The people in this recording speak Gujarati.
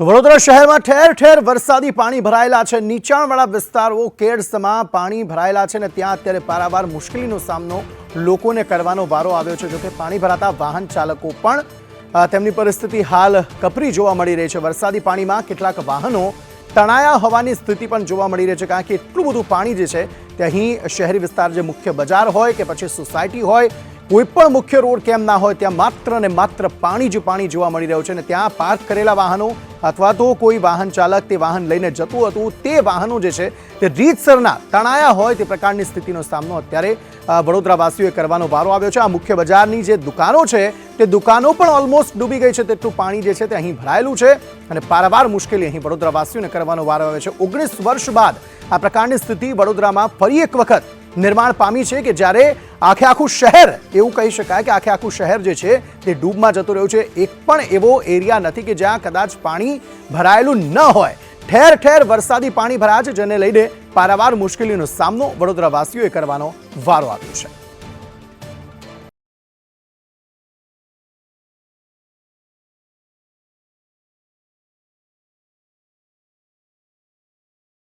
તો વડોદરા શહેરમાં ઠેર ઠેર વરસાદી પાણી ભરાયેલા છે. નીચાણવાળા વિસ્તારો કેડ્સમાં પાણી ભરાયેલા છે ને ત્યાં અત્યારે પારાવાર મુશ્કેલીનો સામનો લોકોને કરવાનો વારો આવ્યો છે. જોકે પાણી ભરાતા વાહન ચાલકો પણ તેમની પરિસ્થિતિ હાલ કપરી જોવા મળી રહી છે. વરસાદી પાણીમાં કેટલાક વાહનો તણાયા હોવાની સ્થિતિ પણ જોવા મળી રહી છે. કારણ કે એટલું બધું પાણી જે છે તે અહીં શહેરી વિસ્તાર જે મુખ્ય બજાર હોય કે પછી સોસાયટી હોય કોઈ પણ મુખ્ય રોડ કેમ ના હોય, ત્યાં માત્ર ને માત્ર પાણી જ પાણી જોવા મળી રહ્યું છે અને ત્યાં પાર્ક કરેલા વાહનો અથવા તો કોઈ વાહન ચાલક તે વાહન લઈને જતું હતું, તે વાહનો જે છે તે રીતસરના તણાયા હોય તે પ્રકારની સ્થિતિનો સામનો અત્યારે વડોદરાવાસીઓએ કરવાનો વારો આવ્યો છે. આ મુખ્ય બજારની જે દુકાનો છે, તે દુકાનો પણ ઓલમોસ્ટ ડૂબી ગઈ છે. તેટલું પાણી જે છે તે અહીં ભરાયેલું છે અને પારાવાર મુશ્કેલી અહીં વડોદરાવાસીઓને કરવાનો વારો આવ્યો છે. ઓગણીસ વર્ષ બાદ આ પ્રકારની સ્થિતિ વડોદરામાં ફરી એક વખત નિર્માણ પામી છે કે જ્યારે આખે આખું શહેર, એવું કહી શકાય કે આખે આખું શહેર જે છે તે ડૂબમાં જતું રહ્યું છે, એક પણ એવો એરિયા નથી કે જ્યાં કદાચ પાણી ભરાયેલું ન હોય. ઠેર ઠેર વરસાદી પાણી ભરાયા છે, જેને લઈને પારાવાર મુશ્કેલીનો સામનો વડોદરાવાસીઓએ કરવાનો વારો આવ્યો છે.